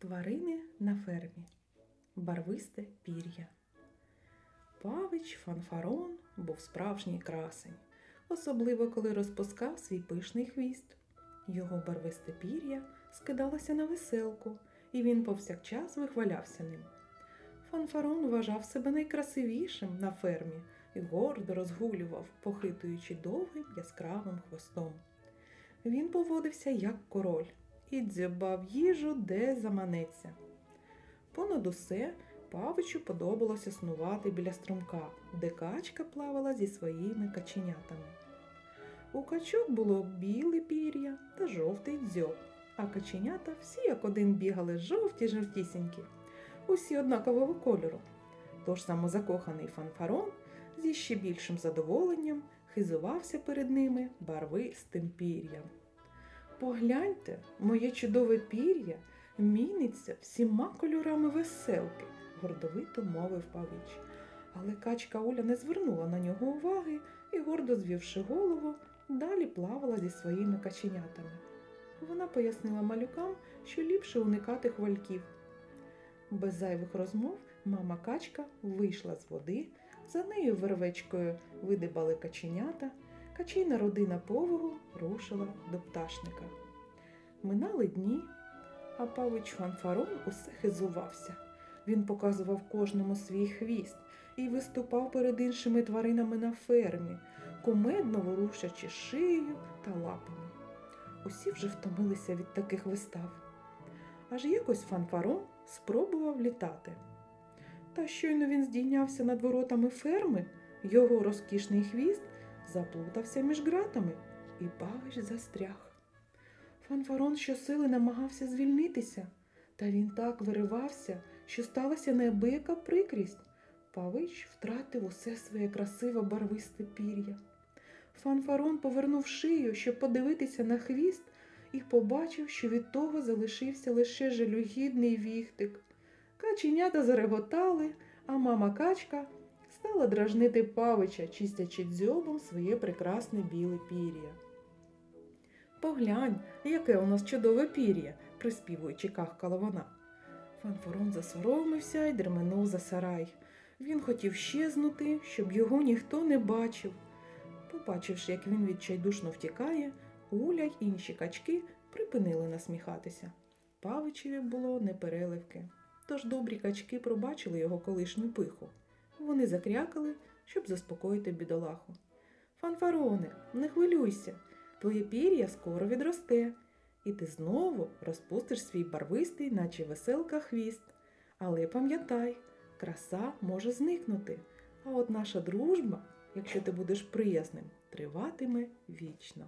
Тварини на фермі. Барвисте пір'я. Павич Фанфарон був справжній красень, особливо коли розпускав свій пишний хвіст. Його барвисте пір'я скидалося на веселку, і він повсякчас вихвалявся ним. Фанфарон вважав себе найкрасивішим на фермі і гордо розгулював, похитуючи довгим яскравим хвостом. Він поводився як король і дзьобав їжу, де заманеться. Понад усе Павичу подобалося снувати біля струмка, де качка плавала зі своїми каченятами. У качок було біле пір'я та жовтий дзьоб, а каченята всі як один бігали жовті жовтісінькі, усі однакового кольору. Тож самозакоханий фанфарон зі ще більшим задоволенням хизувався перед ними барвистим пір'ям. Погляньте, моє чудове пір'я міниться всіма кольорами веселки, гордовито мовив павич. Але качка Оля не звернула на нього уваги і, гордо звівши голову, далі плавала зі своїми каченятами. Вона пояснила малюкам, що ліпше уникати хвальків. Без зайвих розмов мама качка вийшла з води, за нею вервечкою видибали каченята, качина родина повагу рушила до пташника. Минали дні, а павич Фанфарон усе хизувався. Він показував кожному свій хвіст і виступав перед іншими тваринами на фермі, кумедно ворушачи шиєю та лапами. Усі вже втомилися від таких вистав. Аж якось фанфарон спробував літати. Та щойно він здійнявся над воротами ферми, його розкішний хвіст заплутався між ґратами, і павич застряг. Фанфарон щосили намагався звільнитися, та він так виривався, що сталася неабияка прикрість. Павич втратив усе своє красиве барвисте пір'я. Фанфарон повернув шию, щоб подивитися на хвіст, і побачив, що від того залишився лише жалюгідний віхтик. Каченята зареготали, а мама качка стала дражнити павича, чистячи дзьобом своє прекрасне біле пір'я. Поглянь, яке у нас чудове пір'я, приспівуючи кахкала вона. Фанфорон засоромився й дерменув за сарай. Він хотів щезнути, щоб його ніхто не бачив. Побачивши, як він відчайдушно втікає, Уля й інші качки припинили насміхатися. Павичеві було непереливки. Тож добрі качки пробачили його колишню пиху. Вони закрякали, щоб заспокоїти бідолаху. Фанфароне, не хвилюйся, твоє пір'я скоро відросте, і ти знову розпустиш свій барвистий, наче веселка хвіст. Але пам'ятай, краса може зникнути, а от наша дружба, якщо ти будеш приязним, триватиме вічно.